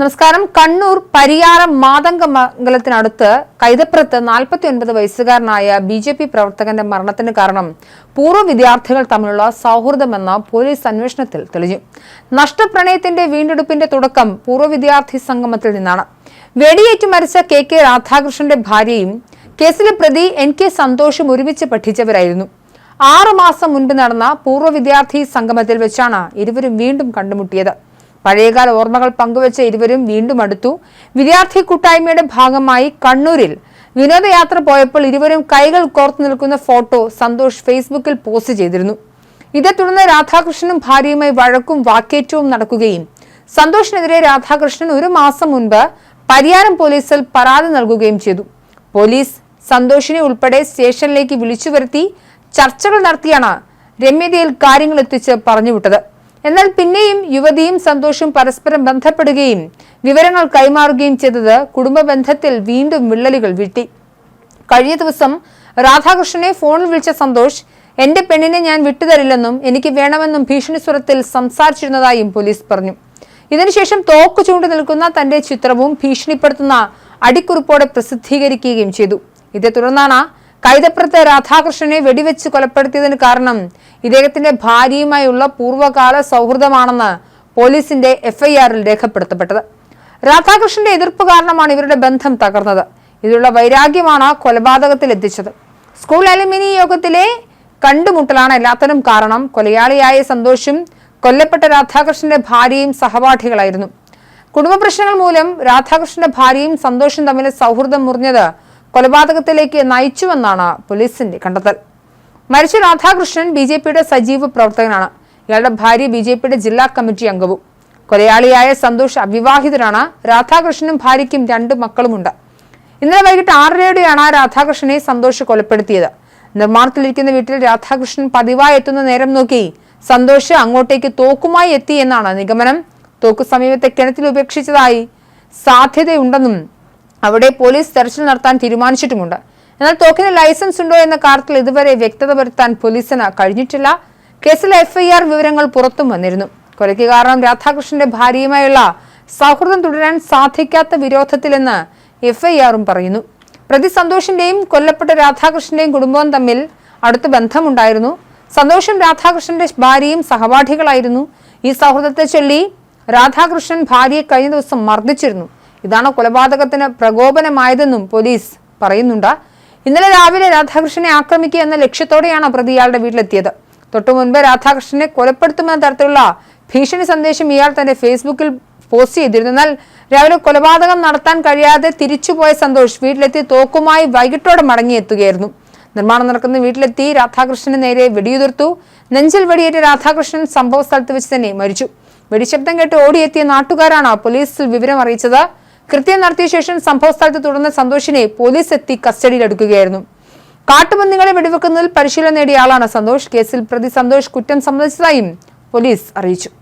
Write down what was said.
നമസ്കാരം. കണ്ണൂർ പരിയാരം മാതംഗമംഗലത്തിനടുത്ത് കൈതപ്രത്ത് നാൽപ്പത്തി ഒൻപത് വയസ്സുകാരനായ ബി ജെ പി പ്രവർത്തകന്റെ മരണത്തിന് കാരണം പൂർവ വിദ്യാർത്ഥികൾ തമ്മിലുള്ള സൗഹൃദമെന്ന പോലീസ് അന്വേഷണത്തിൽ തെളിഞ്ഞു. നഷ്ടപ്രണയത്തിന്റെ വീണ്ടെടുപ്പിന്റെ തുടക്കം പൂർവ വിദ്യാർത്ഥി സംഗമത്തിൽ നിന്നാണ്. വെടിയേറ്റ് മരിച്ച കെ കെ രാധാകൃഷ്ണന്റെ ഭാര്യയും കേസിലെ പ്രതി എൻ കെ സന്തോഷും ഒരുമിച്ച് പഠിച്ചവരായിരുന്നു. ആറുമാസം മുൻപ് നടന്ന പൂർവ വിദ്യാർത്ഥി സംഗമത്തിൽ വെച്ചാണ് ഇരുവരും വീണ്ടും കണ്ടുമുട്ടിയത്. പഴയകാല ഓർമ്മകൾ പങ്കുവച്ച ഇരുവരും വീണ്ടും അടുത്തു. വിദ്യാർത്ഥി കൂട്ടായ്മയുടെ ഭാഗമായി കണ്ണൂരിൽ വിനോദയാത്ര പോയപ്പോൾ ഇരുവരും കൈകൾ കോർത്തു നിൽക്കുന്ന ഫോട്ടോ സന്തോഷ് ഫേസ്ബുക്കിൽ പോസ്റ്റ് ചെയ്തിരുന്നു. ഇതേ തുടർന്ന് രാധാകൃഷ്ണനും ഭാര്യയുമായി വഴക്കും വാക്കേറ്റവും നടക്കുകയും സന്തോഷിനെതിരെ രാധാകൃഷ്ണൻ ഒരു മാസം മുൻപ് പരിയാരം പോലീസിൽ പരാതി നൽകുകയും ചെയ്തു. പോലീസ് സന്തോഷിനെ ഉൾപ്പെടെ സ്റ്റേഷനിലേക്ക് വിളിച്ചു വരുത്തി ചർച്ചകൾ നടത്തിയാണ് രമ്യതയിൽ കാര്യങ്ങൾ എത്തിച്ച് പറഞ്ഞുവിട്ടത്. എന്നാൽ പിന്നെയും യുവതിയും സന്തോഷും പരസ്പരം ബന്ധപ്പെടുകയും വിവരങ്ങൾ കൈമാറുകയും ചെയ്തത് കുടുംബ ബന്ധത്തിൽ വീണ്ടും വിള്ളലുകൾ വീട്ടി. കഴിഞ്ഞ ദിവസം രാധാകൃഷ്ണനെ ഫോണിൽ വിളിച്ച സന്തോഷ് എന്റെ പെണ്ണിനെ ഞാൻ വിട്ടുതരില്ലെന്നും എനിക്ക് വേണമെന്നും ഭീഷണി സ്വരത്തിൽ സംസാരിച്ചിരുന്നതായും പോലീസ് പറഞ്ഞു. ഇതിനുശേഷം തോക്ക് ചൂണ്ടി നിൽക്കുന്ന തന്റെ ചിത്രവും ഭീഷണിപ്പെടുത്തുന്ന അടിക്കുറിപ്പോടെ പ്രസിദ്ധീകരിക്കുകയും ചെയ്തു. ഇതേ തുടർന്നാണ് കൈതപ്പുറത്ത് രാധാകൃഷ്ണനെ വെടിവെച്ച് കൊലപ്പെടുത്തിയതിന് കാരണം ഇദ്ദേഹത്തിന്റെ ഭാര്യയുമായുള്ള പൂർവകാല സൗഹൃദമാണെന്ന് പോലീസിന്റെ എഫ്ഐആറിൽ രേഖപ്പെടുത്തപ്പെട്ടത്. രാധാകൃഷ്ണന്റെ എതിർപ്പ് കാരണമാണ് ഇവരുടെ ബന്ധം തകർന്നത്. ഇതിലുള്ള വൈരാഗ്യമാണ് കൊലപാതകത്തിൽ എത്തിച്ചത്. സ്കൂൾ അലുമിനി യോഗത്തിലെ കണ്ടുമുട്ടലാണ് എല്ലാത്തിനും കാരണം. കൊലയാളിയായ സന്തോഷും കൊല്ലപ്പെട്ട രാധാകൃഷ്ണന്റെ ഭാര്യയും സഹപാഠികളായിരുന്നു. കുടുംബ പ്രശ്നങ്ങൾ മൂലം രാധാകൃഷ്ണന്റെ ഭാര്യയും സന്തോഷും തമ്മിലെ സൗഹൃദം മുറിഞ്ഞത് കൊലപാതകത്തിലേക്ക് നയിച്ചുവെന്നാണ് പോലീസിന്റെ കണ്ടെത്തൽ. മരിച്ച രാധാകൃഷ്ണൻ ബി സജീവ പ്രവർത്തകനാണ്. ഇയാളുടെ ഭാര്യ ബി ജില്ലാ കമ്മിറ്റി അംഗവും. കൊലയാളിയായ സന്തോഷ് അവിവാഹിതരാണ് രാധാകൃഷ്ണനും ഭാര്യയ്ക്കും രണ്ട് മക്കളുമുണ്ട്. ഇന്നലെ വൈകിട്ട് ആറരയോടെയാണ് രാധാകൃഷ്ണനെ സന്തോഷ് കൊലപ്പെടുത്തിയത്. നിർമ്മാണത്തിലിരിക്കുന്ന വീട്ടിൽ രാധാകൃഷ്ണൻ പതിവായി എത്തുന്ന നേരം നോക്കി സന്തോഷ് അങ്ങോട്ടേക്ക് തോക്കുമായി എത്തി എന്നാണ് നിഗമനം. തോക്ക് സമീപത്തെ കിണറ്റിൽ ഉപേക്ഷിച്ചതായി സാധ്യതയുണ്ടെന്നും അവിടെ പോലീസ് തെരച്ചിൽ നടത്താൻ തീരുമാനിച്ചിട്ടുമുണ്ട്. എന്നാൽ തോക്കിന് ലൈസൻസ് ഉണ്ടോ എന്ന കാര്യത്തിൽ ഇതുവരെ വ്യക്തത വരുത്താൻ പോലീസിന് കഴിഞ്ഞിട്ടില്ല. കേസിൽ എഫ്ഐആർ വിവരങ്ങൾ പുറത്തും വന്നിരുന്നു. കൊലയ്ക്ക് കാരണം രാധാകൃഷ്ണന്റെ ഭാര്യയുമായുള്ള സൗഹൃദം തുടരാൻ സാധിക്കാത്ത വിരോധത്തിലെന്ന് എഫ്ഐആറും പറയുന്നു. പ്രതി സന്തോഷിന്റെയും കൊല്ലപ്പെട്ട രാധാകൃഷ്ണന്റെയും കുടുംബവും തമ്മിൽ അടുത്ത ബന്ധമുണ്ടായിരുന്നു. സന്തോഷം രാധാകൃഷ്ണന്റെ ഭാര്യയും സഹപാഠികളായിരുന്നു. ഈ സൗഹൃദത്തെ ചൊല്ലി രാധാകൃഷ്ണൻ ഭാര്യയെ കഴിഞ്ഞ ദിവസം മർദ്ദിച്ചിരുന്നു. ഇതാണ് കൊലപാതകത്തിന് പ്രകോപനമായതെന്നും പോലീസ് പറയുന്നുണ്ട്. ഇന്നലെ രാവിലെ രാധാകൃഷ്ണനെ ആക്രമിക്കുക എന്ന ലക്ഷ്യത്തോടെയാണ് പ്രതി ഇയാളുടെ വീട്ടിലെത്തിയത്. തൊട്ടു മുൻപ് രാധാകൃഷ്ണനെ കൊലപ്പെടുത്തുമെന്ന തരത്തിലുള്ള ഭീഷണി സന്ദേശം ഇയാൾ തന്റെ ഫേസ്ബുക്കിൽ പോസ്റ്റ് ചെയ്തിരുന്നു. എന്നാൽ രാവിലെ കൊലപാതകം നടത്താൻ കഴിയാതെ തിരിച്ചുപോയ സന്തോഷ് വീട്ടിലെത്തി തോക്കുമായി വൈകിട്ടോടെ മടങ്ങിയെത്തുകയായിരുന്നു. നിർമ്മാണം നടക്കുന്ന വീട്ടിലെത്തി രാധാകൃഷ്ണന് നേരെ വെടിയുതിർത്തു. നെഞ്ചിൽ വെടിയേറ്റ രാധാകൃഷ്ണൻ സംഭവ സ്ഥലത്ത് വെച്ച് തന്നെ മരിച്ചു. വെടിശബ്ദം കേട്ട് ഓടിയെത്തിയ നാട്ടുകാരാണ് പോലീസിൽ വിവരം അറിയിച്ചത്. കൃത്യം നടത്തിയ ശേഷം സംഭവസ്ഥലത്ത് തുടർന്ന് സന്തോഷിനെ പോലീസ് എത്തി കസ്റ്റഡിയിലെടുക്കുകയായിരുന്നു കാട്ടുപന്നികളെ വെടിവെക്കുന്നതിൽ പരിശീലനം നേടിയ ആളാണ് സന്തോഷ്. കേസിൽ പ്രതി സന്തോഷ് കുറ്റം സമ്മതിച്ചതായും പോലീസ് അറിയിച്ചു.